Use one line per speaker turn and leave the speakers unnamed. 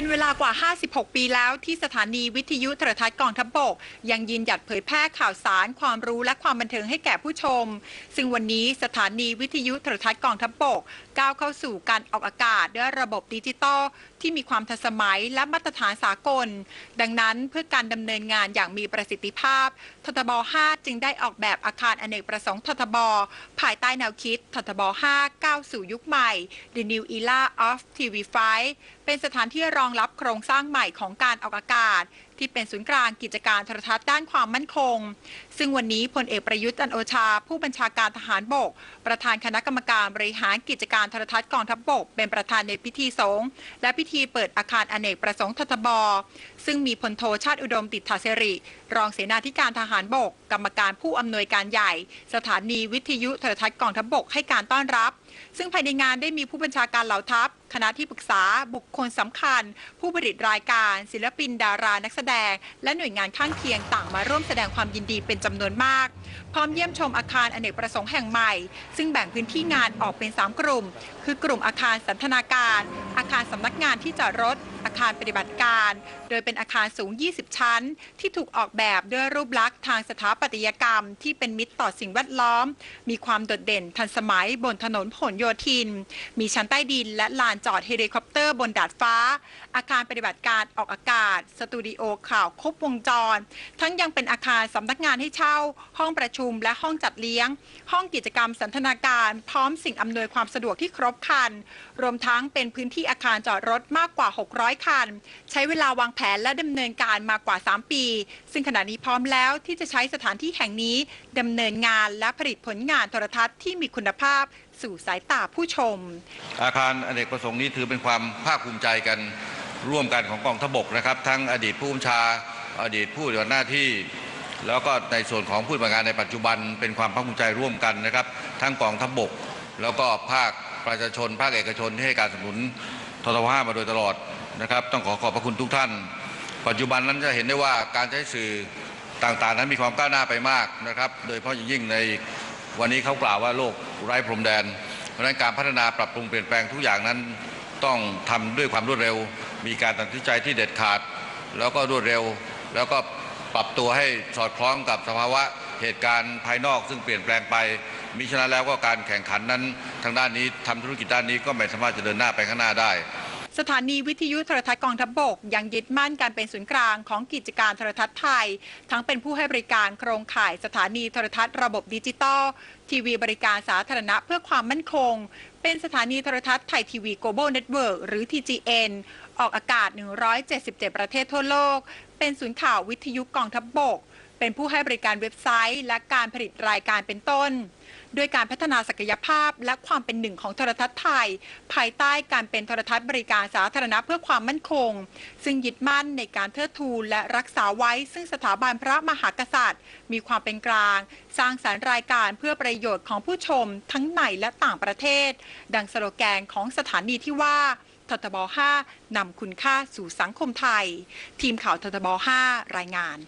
เป็นเวลากว่า 56 ปีแล้วที่สถานีวิทยุโทรทัศน์กองทัพบก ยังยืนหยัดเผยแพร่ข่าวสารความรู้และความบันเทิงให้แก่ผู้ชม ซึ่งวันนี้สถานีวิทยุโทรทัศน์กองทัพบกก้าวเข้าสู่การออกอากาศด้วยระบบดิจิตอลที่มีความทันสมัยและมาตรฐานสากล ดังนั้นเพื่อการดำเนินงานอย่างมีประสิทธิภาพททบ 5 จึงได้ออกแบบอาคารอเนกประสงค์ททบ ภายใต้แนวคิดททบ 5 ก้าวสู่ยุคใหม่ The New Era of TV5 เป็นสถานที่รองรับโครงสร้างใหม่ของการออกอากาศ ที่เป็นศูนย์กลางกิจการโทรทัศน์ด้านความมั่นคง ซึ่งวันนี้พลเอกประยุทธ์จันโอชา ผู้บัญชาการทหารบก ประธานคณะกรรมการบริหารกิจการโทรทัศน์กองทัพบกเป็นประธานในพิธีสงฆ์และพิธีเปิดอาคารอเนกประสงค์ททบ ซึ่งมีพลโทชาติอุดมติดถาเสริ รองเสนาธิการทหารบก กรรมการผู้อำนวยการใหญ่ สถานีวิทยุโทรทัศน์กองทัพบกให้การต้อนรับ ซึ่งภายในงานได้มีผู้บัญชาการเหล่าทัพ คณะที่ปรึกษาบุคคลสำคัญ ผู้ผลิตรายการ ศิลปินดารานักแสดง และหน่วยงานข้างเคียงต่างมาร่วมแสดงความยินดีเป็นจำนวนมาก พร้อมเยี่ยมชมอาคารอเนกประสงค์แห่งใหม่ ซึ่งแบ่งพื้นที่งานออกเป็น 3 กลุ่ม คือกลุ่มอาคารสันทนาการ อาคารสำนักงานที่จอดรถ อาคารปฏิบัติการ โดยเป็นอาคารสูง 20 ชั้น ที่ถูกออกแบบด้วยรูปลักษณ์ทางสถาปัตยกรรม ที่เป็นมิตรต่อสิ่งแวดล้อม มีความโดดเด่นทันสมัยบนถนนผลโยธิน มีชั้นใต้ดิน และลานจอดเฮลิคอปเตอร์บนดาดฟ้า อาคารปฏิบัติการออกอากาศ สตูดิโอข่าวครบวงจร ทั้งยังเป็นอาคารสำนักงานให้เช่าห้องประชุม และห้องจัดเลี้ยง ห้องกิจกรรมสันทนาการ พร้อมสิ่งอำนวยความสะดวกที่ครบครัน รวมทั้งเป็นพื้นที่อาคารจอดรถมากกว่า 600 คัน ใช้เวลาวางแผนและดำเนินการมากว่า 3 ปี ซึ่งขณะนี้พร้อมแล้วที่จะใช้สถานที่แห่งนี้ดำเนินงานและผลิตผลงานโทรทัศน์ที่มีคุณภาพสู่สายตาผู้ชม
อาคารอเนกประสงค์นี้ถือเป็นความภาคภูมิใจกันร่วมกันของกองทบกนะครับ ทั้งอดีตผู้บัญชา อดีตผู้ปฏิบัติหน้าที่ แล้วก็ในส่วนของผู้ปฏิบัติงานในปัจจุบันเป็นความภาคภูมิใจร่วมกันนะครับ ทั้งกองทัพบกแล้วก็ภาคประชาชน ภาคเอกชนที่ให้การสนับสนุนททบ5มาโดยตลอดนะครับ ต้องขอขอบพระคุณทุกท่าน ปัจจุบันนั้นจะเห็นได้ว่าการใช้สื่อต่างๆ นั้นมีความก้าวหน้าไปมากนะครับ โดยเฉพาะอย่างยิ่งในวันนี้เขากล่าวว่าโลกไร้พรมแดน เพราะฉะนั้นการพัฒนาปรับปรุงเปลี่ยนแปลงทุกอย่างนั้นต้องทำด้วยความรวดเร็ว มีการตัดสินใจที่เด็ดขาด แล้วก็รวดเร็ว แล้วก็ ปรับตัวให้สอดคล้องกับสภาวะเหตุการณ์ภายนอก ซึ่งเปลี่ยนแปลงไป มิฉะนั้นแล้วก็การแข่งขันนั้น ทางด้านนี้ทำธุรกิจด้านนี้ก็ไม่สามารถจะเดินหน้าไปข้างหน้าได้
สถานีวิทยุโทรทัศน์กองทัพบกยังยึดมั่นการเป็นศูนย์กลางของกิจการโทรทัศน์ไทย ทั้งเป็นผู้ให้บริการโครงข่ายสถานีโทรทัศน์ระบบดิจิตอล ทีวีบริการสาธารณะเพื่อความมั่นคง เป็นสถานีโทรทัศน์ไทยทีวี Global Network หรือ TGN ออกอากาศ 177 ประเทศทั่วโลก เป็นศูนย์ข่าววิทยุกองทัพบก เป็นผู้ให้บริการเว็บไซต์ และการผลิตรายการเป็นต้น ด้วยการพัฒนาศักยภาพและความเป็นหนึ่งของโทรทัศน์ไทย ภายใต้การเป็นโทรทัศน์บริการสาธารณะเพื่อความมั่นคง ซึ่งยึดมั่นในการเทิดทูนและรักษาไว้ ซึ่งสถาบันพระมหากษัตริย์ มีความเป็นกลาง สร้างสารรค์รายการเพื่อประโยชน์ของผู้ชมทั้งในและต่างประเทศ ดังสโลแกนของสถานีที่ว่า ททบ 5นำคุณค่าสู่สังคมไทย ทีมข่าวททบ 5 รายงาน